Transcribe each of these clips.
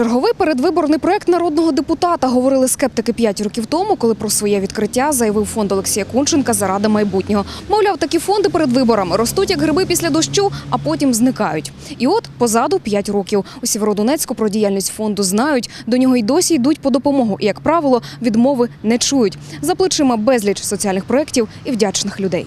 Черговий передвиборний проект народного депутата говорили скептики п'ять років тому, коли про своє відкриття заявив фонд Олексія Кунченка заради майбутнього. Мовляв, такі фонди перед виборами ростуть як гриби після дощу, а потім зникають. І от позаду п'ять років. У Сєвєродонецьку про діяльність фонду знають. До нього й досі йдуть по допомогу. І як правило, відмови не чують. За плечима безліч соціальних проєктів і вдячних людей.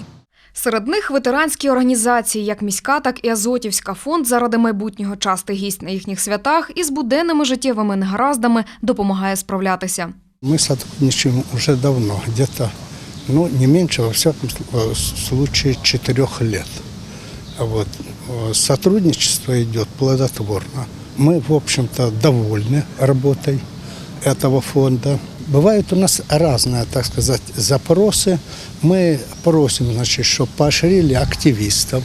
Серед них ветеранські організації, як міська, так і Азотівська. Фонд заради майбутнього частий гість на їхніх святах і з буденними життєвими негараздами допомагає справлятися. Мы сотрудничаем уже давно, где-то, ну, не меньше, во всяком сл- э, случае, четырех лет. Вот. Э, Сотрудничество идет плодотворно. Мы, в общем-то, довольны работой этого фонда. Бывают у нас разные, так сказать, запросы. Мы просим, значит, чтобы поощрили активистов,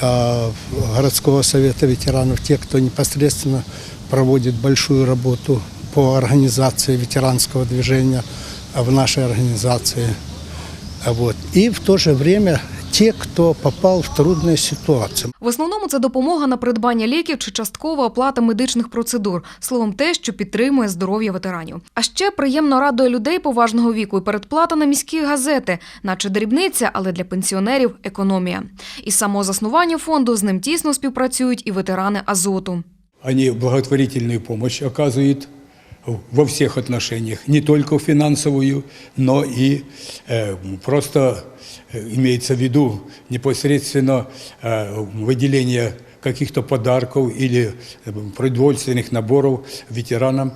э, городского совета ветеранов, те, кто непосредственно проводит большую работу по организации ветеранского движения в нашей организации. А Вот. И в то же время те, кто попал в трудные ситуации. В основному це допомога на придбання ліків чи часткова оплата медичних процедур. Словом, те, що підтримує здоров'я ветеранів. А ще приємно радує людей поважного віку і передплата на міські газети, наче дрібниця, але для пенсіонерів економія. Із самого заснування фонду з ним тісно співпрацюють і ветерани Азоту. Они благотворительную помощь оказывают во всех отношениях, не только финансовую, но и э, просто э, Имеется в виду непосредственно э, выделение каких-то подарков или э, продовольственных наборов ветеранам.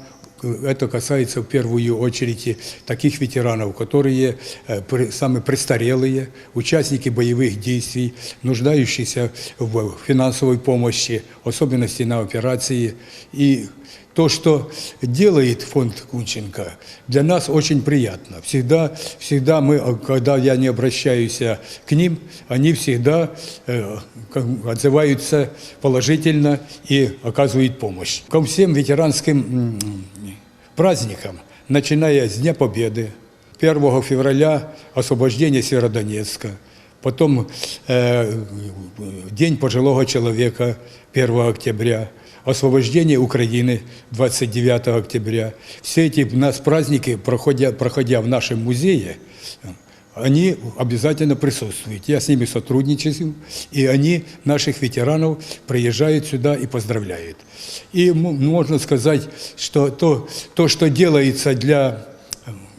Это касается в первую очередь таких ветеранов, которые э, самые престарелые, участники боевых действий, нуждающиеся в финансовой помощи, особенности на операции. И то, что делает фонд Кунченко, для нас очень приятно. Всегда, всегда мы, когда я не обращаюсь э, к ним, они всегда э, отзываются положительно и оказывают помощь. Ко всем ветеранским праздникам, начиная с Дня Победы, 1 февраля освобождение Северодонецка, потом э, День пожилого человека 1 октября, освобождение Украины 29 октября. Все эти у нас праздники, проходя, проходя в нашем музее, они обязательно присутствуют. Я с ними сотрудничаю, и они, наших ветеранов, приезжают сюда и поздравляют. И можно сказать, что то, то что делается для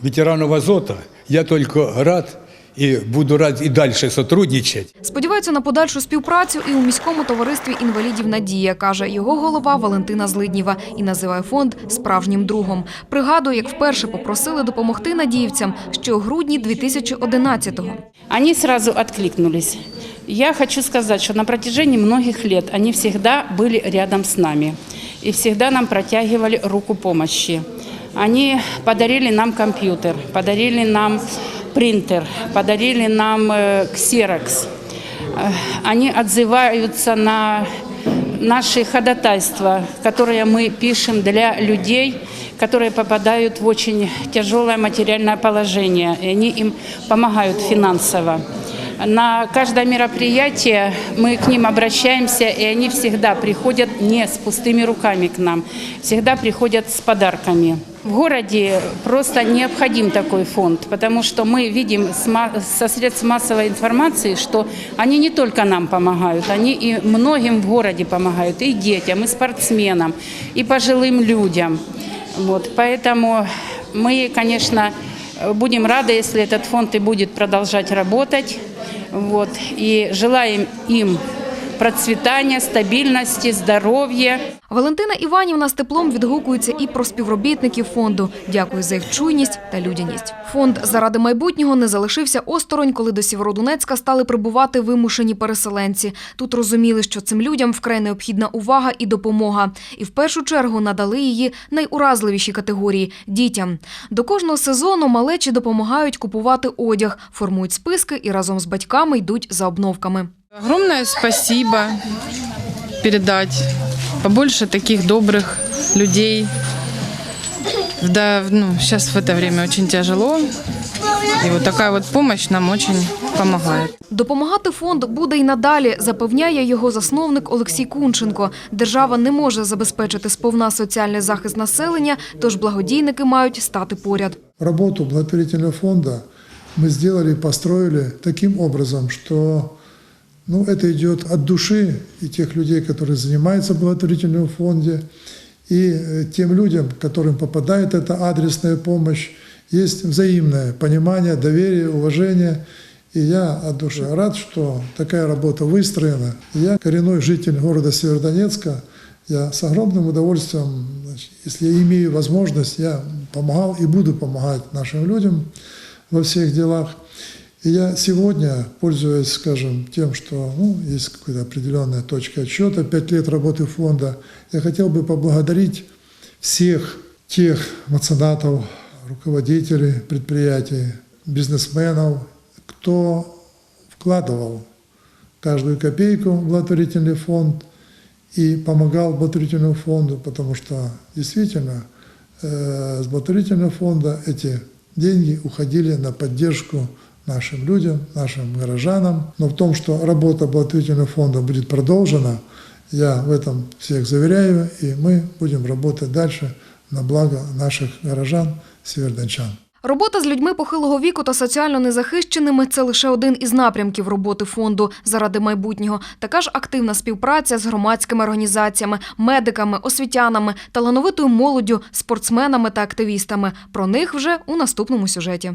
ветеранов Азота, я только рад и буду рад и дальше сотрудничать. Сподіваються на подальшу співпрацю і у міському товаристві інвалідів Надія каже його голова Валентина Злидніва і називає фонд справжнім другом. Пригадує, як вперше попросили допомогти надіївцям ще у грудні 2011-го. Они сразу откликнулись. Я хочу сказать, что на протяжении многих лет они всегда были рядом с нами и всегда нам протягивали руку помощи. Они подарили нам компьютер, подарили нам принтер, подарили нам э, ксерокс. Э, Они отзываются на наши ходатайства, которые мы пишем для людей, которые попадают в очень тяжелое материальное положение, и они им помогают финансово. На каждое мероприятие мы к ним обращаемся, и они всегда приходят не с пустыми руками к нам, всегда приходят с подарками. В городе просто необходим такой фонд, потому что мы видим со средств массовой информации, что они не только нам помогают, они и многим в городе помогают, и детям, и спортсменам, и пожилым людям. Вот, поэтому мы, конечно, будем рады, если этот фонд и будет продолжать работать. Вот, и желаем им процветания, стабильности, здоровья. Валентина Іванівна з теплом відгукується і про співробітників фонду. Дякую за їх чуйність та людяність. Фонд заради майбутнього не залишився осторонь, коли до Сєвєродонецька стали прибувати вимушені переселенці. Тут розуміли, що цим людям вкрай необхідна увага і допомога. І в першу чергу надали її найуразливіші категорії дітям. До кожного сезону малечі допомагають купувати одяг, формують списки і разом з батьками йдуть за обновками. Огромное спасибо передать. Побольше таких добрых людей. Да, ну, сейчас в это время очень тяжело. И вот такая вот помощь нам очень помогает. Допомагати фонд буде й надалі, запевняє його засновник Олексій Кунченко. Держава не може забезпечити сповна соціальний захист населення, тож благодійники мають стати поряд. Работу благотворительного фонда мы сделали и построили таким образом, что ну, это идет от души и тех людей, которые занимаются в благотворительном фонде, и э, тем людям, которым попадает эта адресная помощь, есть взаимное понимание, доверие, уважение. И я от души рад, что такая работа выстроена. Я коренной житель города Северодонецка. Я с огромным удовольствием, значит, если я имею возможность, я помогал и буду помогать нашим людям во всех делах. И я сегодня, пользуясь, скажем, тем, что ну, есть какая-то определенная точка отсчета, пять лет работы фонда, я хотел бы поблагодарить всех тех меценатов, руководителей предприятий, бизнесменов, кто вкладывал каждую копейку в благотворительный фонд и помогал благотворительному фонду, потому что действительно э, с благотворительного фонда эти деньги уходили на поддержку нашим людям, нашим горожанам. Но в том, что работа благотворительного фонда будет продолжена, я в этом всех заверяю, и мы будем работать дальше на благо наших горожан, севердончан. Робота з людьми похилого віку та соціально незахищеними це лише один із напрямків роботи фонду заради майбутнього. Така ж активна співпраця з громадськими організаціями, медиками, освітянами, талановитою молоддю, спортсменами та активістами. Про них вже у наступному сюжеті.